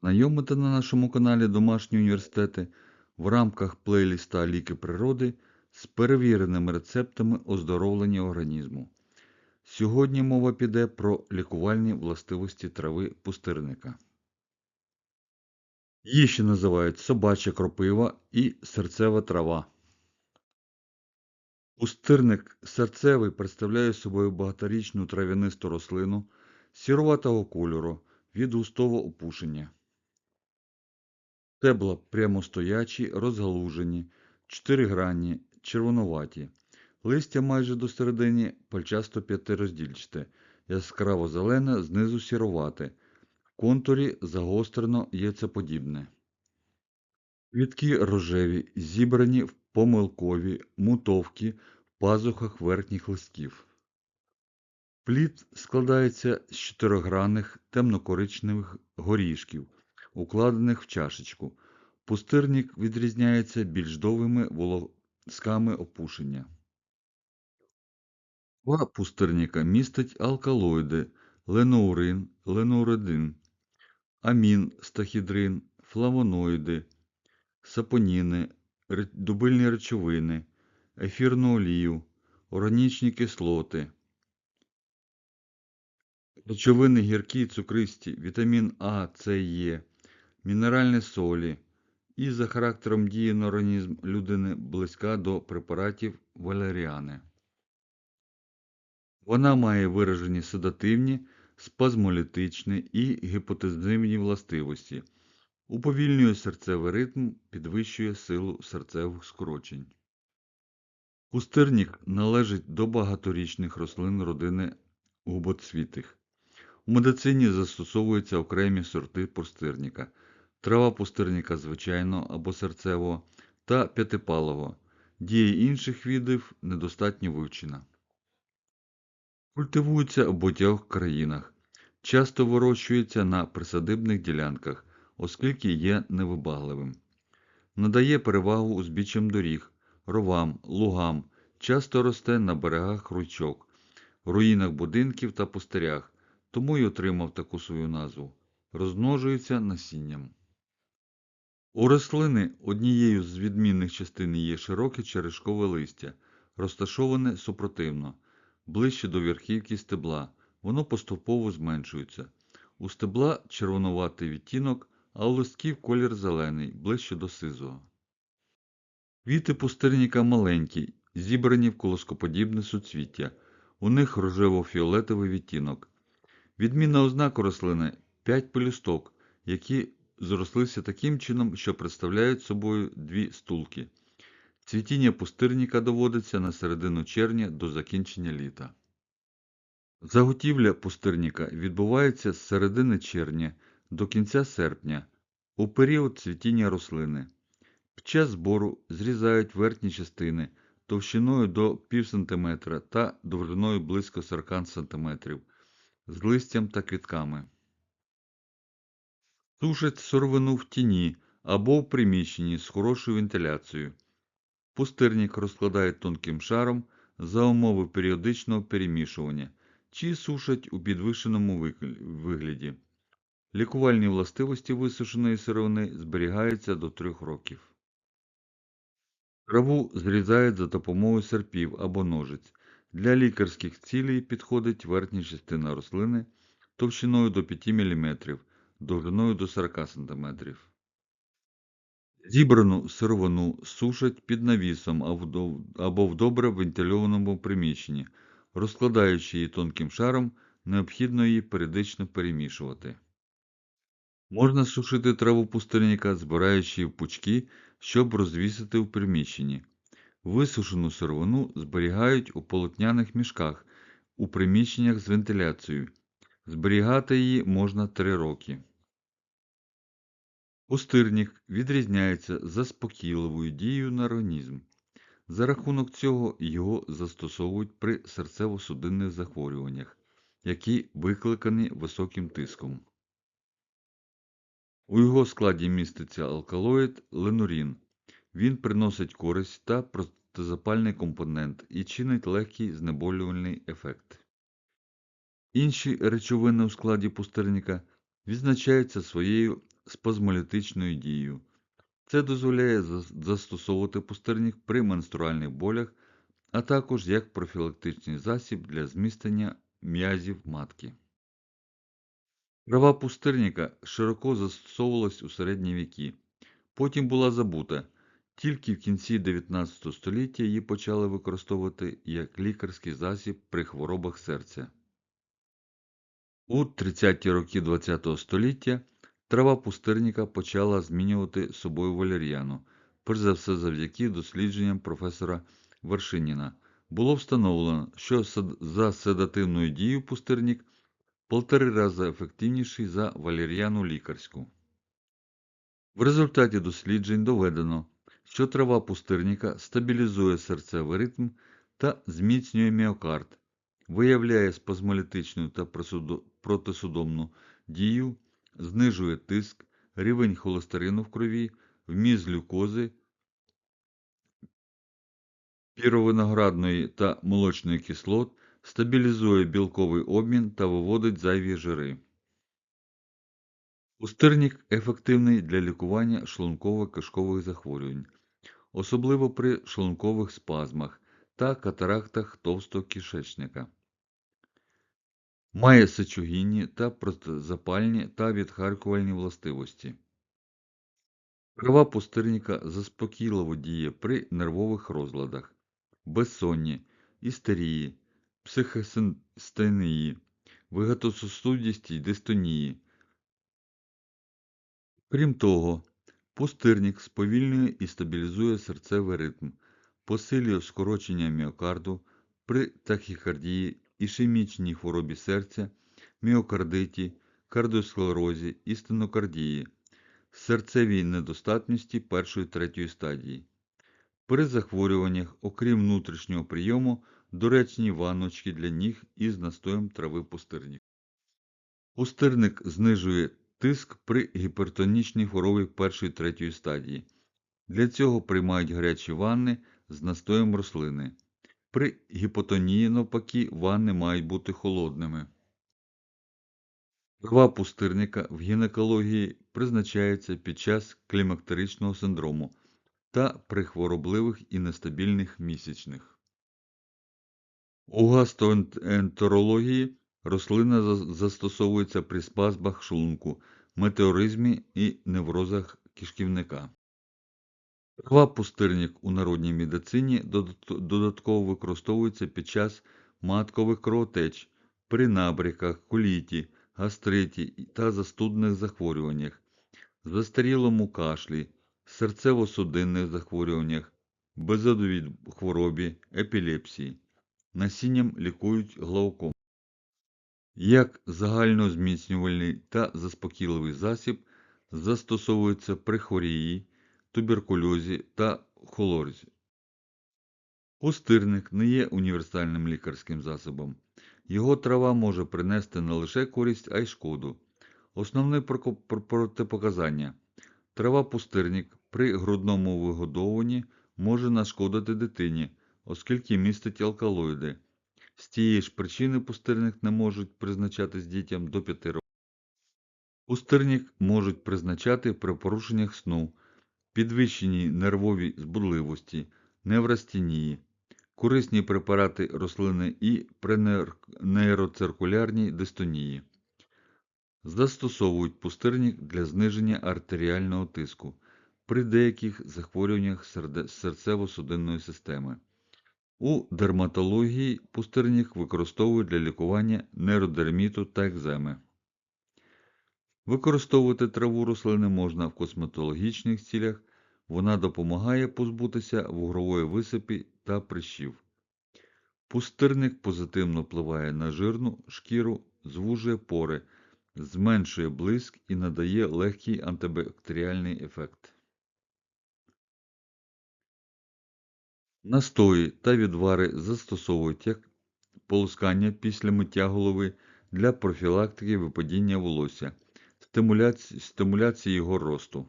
знайомити на нашому каналі Домашні університети в рамках плейліста Ліки природи з перевіреними рецептами оздоровлення організму. Сьогодні мова піде про лікувальні властивості трави пустирника. Її ще називають собача кропива і серцева трава. Пустирник серцевий представляє собою багаторічну трав'янисту рослину сіруватого кольору від густого опушення. Стебла прямостоячі, розгалужені, чотиригранні, червонуваті. Листя майже до середини пальчасто п'ятироздільчате, яскраво зелене, знизу сірувате, в контурі загострено яйцеподібне. Квітки рожеві, зібрані в помилкові мутовки в пазухах верхніх листків. Плід складається з чотиригранних темно-коричневих горішків, укладених в чашечку. Пустирник відрізняється більш довгими волосками опушення. Кора пустирника містить алкалоїди, леноурин, леноуридин, амін, стахідрин, флавоноїди, сапоніни, дубильні речовини, ефірну олію, органічні кислоти, речовини гіркі, цукристі, вітамін А, С, Е, мінеральні солі і за характером дії на організм людини близька до препаратів валеріани. Вона має виражені седативні, спазмолітичні і гіпотензивні властивості, уповільнює серцевий ритм, підвищує силу серцевих скорочень. Пустирник належить до багаторічних рослин родини губотцвітих. У медицині застосовуються окремі сорти пустирника, трава пустирника звичайного або серцевого та п'ятипалого. Дія інших видів недостатньо вивчена. Культивується в багатьох країнах. Часто вирощується на присадибних ділянках, оскільки є невибагливим. Надає перевагу узбіччям доріг, ровам, лугам, часто росте на берегах ручок, руїнах будинків та пустирях, тому й отримав таку свою назву. Розмножується насінням. У рослини однією з відмінних частин є широке черешкове листя, розташоване супротивно ближче до верхівки стебла, воно поступово зменшується. У стебла червонуватий відтінок, а у листків колір зелений, ближче до сизого. Квіти пустирника маленькі, зібрані в колоскоподібне суцвіття. У них рожево-фіолетовий відтінок. Відмінна ознака рослини 5 пелюсток, які зрослися таким чином, що представляють собою дві стулки. Цвітіння пустирника доводиться на середину червня до закінчення літа. Заготівля пустирника відбувається з середини червня до кінця серпня у період цвітіння рослини. Під час збору зрізають верхні частини товщиною до пів см та довжиною близько 40 см з листям та квітками. Сушать сировину в тіні або в приміщенні з хорошою вентиляцією. Пустирник розкладають тонким шаром за умови періодичного перемішування чи сушать у підвищеному вигляді. Лікувальні властивості висушеної сировини зберігаються до 3 років. Траву зрізають за допомогою серпів або ножиць. Для лікарських цілей підходить верхня частина рослини товщиною до 5 мм, довжиною до 40 см. Зібрану сировину сушать під навісом або в добре вентильованому приміщенні. Розкладаючи її тонким шаром, необхідно її періодично перемішувати. Можна сушити траву пустельника, збираючи її в пучки, щоб розвісити в приміщенні. Висушену сировину зберігають у полотняних мішках у приміщеннях з вентиляцією. Зберігати її можна 3 роки. Пустирник відрізняється заспокійливою дією на організм. За рахунок цього його застосовують при серцево-судинних захворюваннях, які викликані високим тиском. У його складі міститься алкалоїд ленурін. Він приносить користь та протизапальний компонент і чинить легкий знеболювальний ефект. Інші речовини у складі пустирника відзначаються своєю спазмолітичною дією. Це дозволяє застосовувати пустирник при менструальних болях, а також як профілактичний засіб для зміцнення м'язів матки. Трава пустирника широко застосовувалась у середні віки, потім була забута. Тільки в кінці 19 століття її почали використовувати як лікарський засіб при хворобах серця. У 30-ті роки ХХ століття трава пустирника почала змінювати собою валер'яну, перш за все завдяки дослідженням професора Вершиніна. Було встановлено, що за седативною дією пустирник полтори рази ефективніший за валер'яну лікарську. В результаті досліджень доведено, що трава пустирника стабілізує серцевий ритм та зміцнює міокард, виявляє спазмолітичну та протисудомну дію, знижує тиск, рівень холестерину в крові, вміст глюкози, піровиноградної та молочної кислот, стабілізує білковий обмін та виводить зайві жири. Пустирник ефективний для лікування шлунково-кишкових захворювань, особливо при шлункових спазмах та катарактах товстого кишечника. Має сечогінні та протизапальні та відхаркувальні властивості. Трава пустирника заспокійливо діє при нервових розладах, безсонні, істерії, психостенії, вегетососудістій дистонії. Крім того, пустирник сповільнює і стабілізує серцевий ритм, посилює скорочення міокарду при тахікардії, ішемічній хворобі серця, міокардиті, кардіосклерозі і стенокардії, серцевій недостатності першої третьої стадії. При захворюваннях, окрім внутрішнього прийому, доречні ванночки для ніг із настоєм трави пустирник. Пустирник знижує тиск при гіпертонічній хворобі першої третьої стадії. Для цього приймають гарячі ванни з настоєм рослини. При гіпотонії, навпаки, ванни мають бути холодними. Трава пустирника в гінекології призначається під час клімактеричного синдрому та при хворобливих і нестабільних місячних. У гастроентерології рослина застосовується при спазмах шлунку, метеоризмі і неврозах кишківника. Трава пустирник у народній медицині додатково використовується під час маткових кровотеч, при набряках, коліті, гастриті та застудних захворюваннях, застарілому кашлі, серцево-судинних захворюваннях, безодовій хворобі, епілепсії. Насінням лікують глауком. Як загальнозміцнювальний та заспокійливий засіб застосовується при хворії, туберкульозі та холорзі. Пустирник не є універсальним лікарським засобом. Його трава може принести не лише користь, а й шкоду. Основне протипоказання. Трава пустирник при грудному вигодовуванні може нашкодити дитині, оскільки містить алкалоїди. З тієї ж причини пустирник не можуть призначатись дітям до 5 років. Пустирник можуть призначати при порушеннях сну, підвищеній нервовій збудливості, неврастенії, корисні препарати рослини і при нейроциркулярній дистонії. Застосовують пустирник для зниження артеріального тиску при деяких захворюваннях серцево-судинної системи. У дерматології пустирник використовують для лікування нейродерміту та екземи. Використовувати траву рослини можна в косметологічних цілях, вона допомагає позбутися вугрової висипі та прищів. Пустирник позитивно впливає на жирну шкіру, звужує пори, зменшує блиск і надає легкий антибактеріальний ефект. Настої та відвари застосовують як полоскання після миття голови для профілактики випадіння волосся, стимуляції, його росту.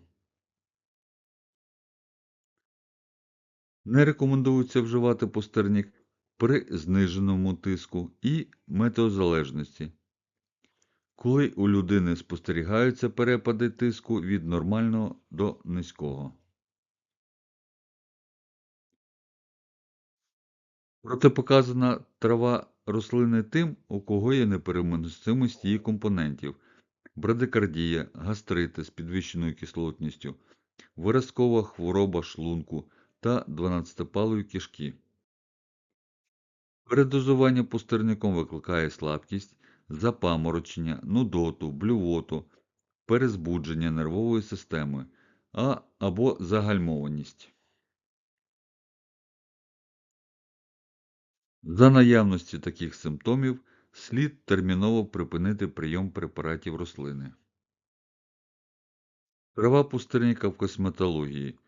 Не рекомендується вживати пустирник при зниженому тиску і метеозалежності. Коли у людини спостерігаються перепади тиску від нормального до низького. Протипоказана трава рослини тим, у кого є непереносимість її компонентів брадикардія, гастрити з підвищеною кислотністю, виразкова хвороба шлунку та 12-палої кишки. Передозування пустирником викликає слабкість, запаморочення, нудоту, блювоту, перезбудження нервової системи а, або загальмованість. За наявності таких симптомів слід терміново припинити прийом препаратів рослини. Трава пустирника в косметології.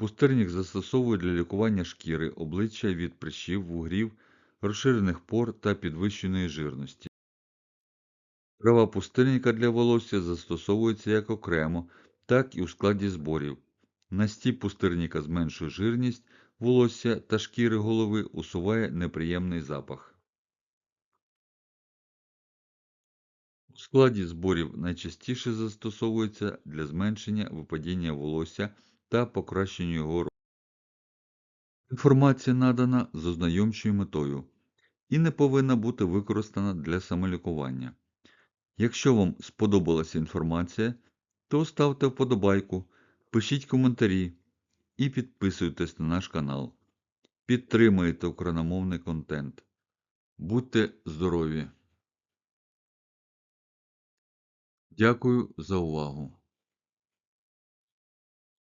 Пустирник застосовують для лікування шкіри, обличчя від прищів, вугрів, розширених пор та підвищеної жирності. Трава пустирника для волосся застосовується як окремо, так і у складі зборів. Настій пустирника зменшує жирність волосся та шкіри голови, усуває неприємний запах. У складі зборів найчастіше застосовується для зменшення випадіння волосся та покращення його росту. Інформація надана з ознайомчою метою і не повинна бути використана для самолікування. Якщо вам сподобалася інформація, то ставте вподобайку, пишіть коментарі і підписуйтесь на наш канал. Підтримуйте україномовний контент. Будьте здорові! Дякую за увагу!